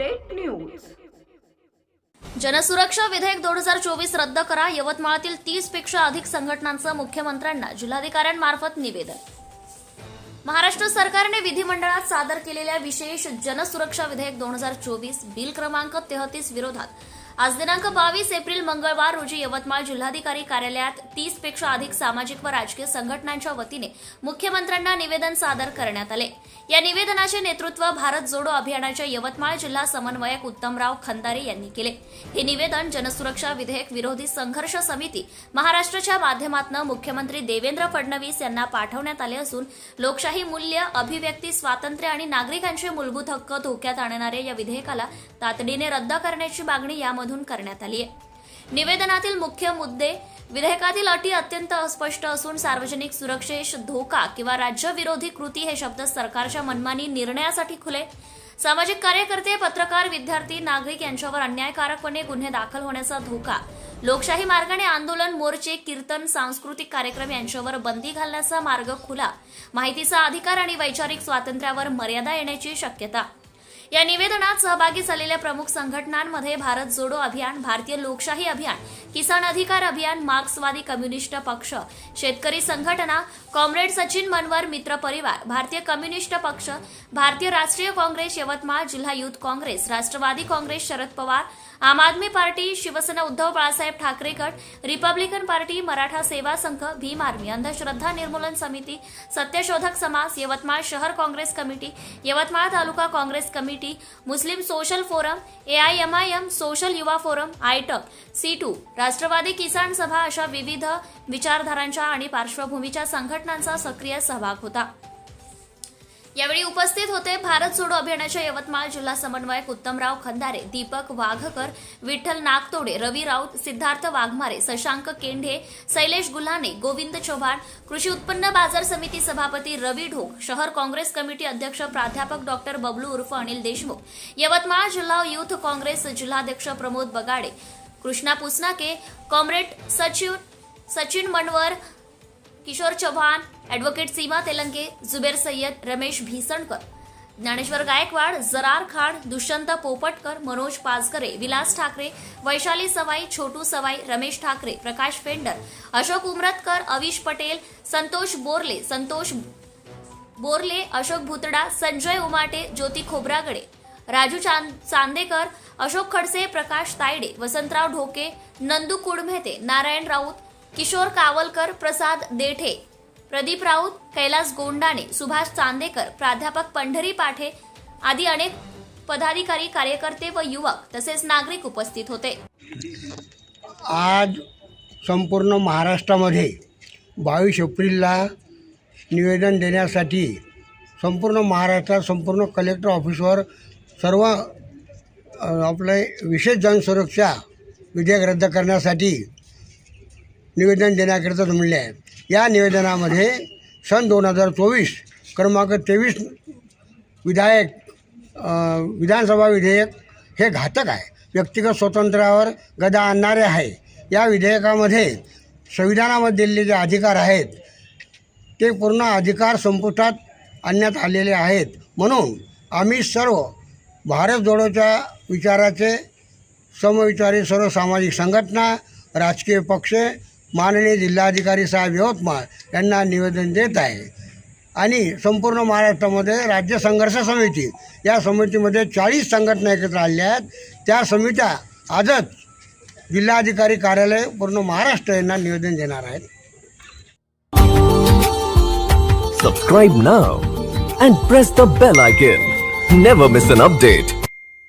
Update news जनसुरक्षा विधेयक दोन हजार चोवीस रद्द करा. यवतमाळातील तीसपेक्षा अधिक संघटनांचं मुख्यमंत्र्यांना जिल्हाधिकाऱ्यांमार्फत निवेदन. महाराष्ट्र सरकारने विधिमंडळात सादर केलेल्या विशेष जनसुरक्षा विधेयक दोन हजार चोवीस बिल क्रमांक तेहतीस विरोधात आज दिनांक बावीस एप्रिल मंगळवार रोजी यवतमाळ जिल्हाधिकारी कार्यालयात तीसपेक्षा अधिक सामाजिक व राजकीय संघटनांच्या वतीने मुख्यमंत्र्यांना निवेदन सादर करण्यात आले. या निवेदनाचे नेतृत्व भारत जोडो अभियानाच्या यवतमाळ जिल्हा समन्वयक उत्तमराव खंदारे यांनी केले. हे निवेदन जनसुरक्षा विधेयक विरोधी संघर्ष समिती महाराष्ट्राच्या माध्यमातून मुख्यमंत्री देवेंद्र फडणवीस यांना पाठवण्यात आले असून लोकशाही मूल्य अभिव्यक्ती स्वातंत्र्य आणि नागरिकांचे मूलभूत हक्क धोक्यात आणणाऱ्या या विधेयकाला तातडीने रद्द करण्याची मागणी यामध्ये यामधून करण्यात आली आहे निवेदनातील मुख्य मुद्दे विधेयकातील अटी अत्यंत अस्पष्ट असून सार्वजनिक सुरक्षेस धोका किंवा राज्यविरोधी कृती हे शब्द सरकारच्या मनमानी निर्णयासाठी खुले. सामाजिक कार्यकर्ते पत्रकार विद्यार्थी नागरिक यांच्यावर अन्यायकारकपणे गुन्हे दाखल होण्याचा धोका. लोकशाही मार्गाने आंदोलन मोर्चे कीर्तन सांस्कृतिक कार्यक्रम यांच्यावर बंदी घालण्याचा मार्ग खुला. माहितीचा अधिकार आणि वैचारिक स्वातंत्र्यावर मर्यादा येण्याची शक्यता. या निवेदनात सहभागी झालेल्या प्रमुख संघटनांमध्ये भारत जोडो अभियान भारतीय लोकशाही अभियान किसान अधिकार अभियान मार्क्सवादी कम्युनिस्ट पक्ष शेतकरी संघटना कॉम्रेड सचिन मनवर मित्र परिवार भारतीय कम्युनिस्ट पक्ष भारतीय राष्ट्रीय काँग्रेस यवतमाळ जिल्हा युथ काँग्रेस राष्ट्रवादी काँग्रेस शरद पवार आम आदमी पार्टी शिवसेना उद्धव बाळासाहेब ठाकरे गट रिपब्लिकन पार्टी मराठा सेवा संघ भीम आर्मी अंधश्रद्धा निर्मूलन समिती सत्यशोधक समाज यवतमाळ शहर काँग्रेस कमिटी यवतमाळ तालुका Congress committee Muslim social forum AIMIM social Yuva forum AITUC C two Rashtrawadi Kisan Sabha अशा विविध विचारधारांच्या आणि पार्श्वभूमीच्या संघटनांचा सक्रिय सहभाग होता. यावेळी उपस्थित होते भारत सोडो अभियानाच्या यवतमाळ जिल्हा समन्वयक उत्तमराव खंदारे दीपक वाघकर विठ्ठल नागतोडे रवी राऊत सिद्धार्थ वाघमारे शशांक केंढे शैलेश गुल्हाने गोविंद चव्हाण कृषी उत्पन्न बाजार समिती सभापती रवी ढोक शहर काँग्रेस कमिटी अध्यक्ष प्राध्यापक डॉक्टर बबलू उर्फ अनिल देशमुख यवतमाळ जिल्हा युथ काँग्रेस जिल्हाध्यक्ष प्रमोद बगाडे कृष्णा पुसनाके कॉम्रेड सचिव सचिन मनवर किशोर चव्हाण ॲडव्होकेट सीमा तेलंगे जुबेर सय्यद रमेश भीसणकर. ज्ञानेश्वर गायकवाड जरार खान दुष्यंत पोपटकर मनोज पाचकरे विलास ठाकरे वैशाली सवाई छोटू सवाई रमेश ठाकरे प्रकाश फेंडर अशोक उमरतकर अविश पटेल संतोष बोरले संतोष बोरले अशोक भुतडा संजय उमाटे ज्योती खोब्रागडे राजू चांद चांदेकर अशोक खडसे प्रकाश तायडे वसंतराव ढोके नंदू कुडमेते नारायण राऊत किशोर कावलकर प्रसाद देठे प्रदीप राऊत कैलास गोंडाणे सुभाष चांदेकर प्राध्यापक पंढरी पाठे आदी अनेक पदाधिकारी कार्यकर्ते व युवक तसेच नागरिक उपस्थित होते. आज संपूर्ण महाराष्ट्रामध्ये बावीस एप्रिलला निवेदन देण्यासाठी संपूर्ण महाराष्ट्रात संपूर्ण कलेक्टर ऑफिसवर सर्व आपले विशेष जनसुरक्षा विधेयक रद्द करण्यासाठी निवेदन देण्याकरिता जमले आहे या निवेदनामध्ये सन दोन हजार चोवीस क्रमांक तेवीस विधायक विधानसभा विधेयक हे घातक आहे. व्यक्तिगत स्वातंत्र्यावर गदा आणणारे आहे. या विधेयकामध्ये संविधानामध्ये दिलेले जे अधिकार आहेत ते पूर्ण अधिकार संपुष्टात आणण्यात आलेले आहेत. म्हणून आम्ही सर्व भारत जोडोच्या विचाराचे समविचारी सर्व सामाजिक संघटना राजकीय पक्ष माननीय जिल्हाधिकारी साहेब यवतमाळ यांना निवेदन देत आहे. आणि संपूर्ण महाराष्ट्रामध्ये राज्य संघर्ष समिती या समितीमध्ये चाळीस संघटना एकत्र आलेल्या आहेत. त्या समित्या आजच जिल्हाधिकारी कार्यालय पूर्ण महाराष्ट्र यांना निवेदन देणार आहेत. Subscribe now and press the bell icon never miss an update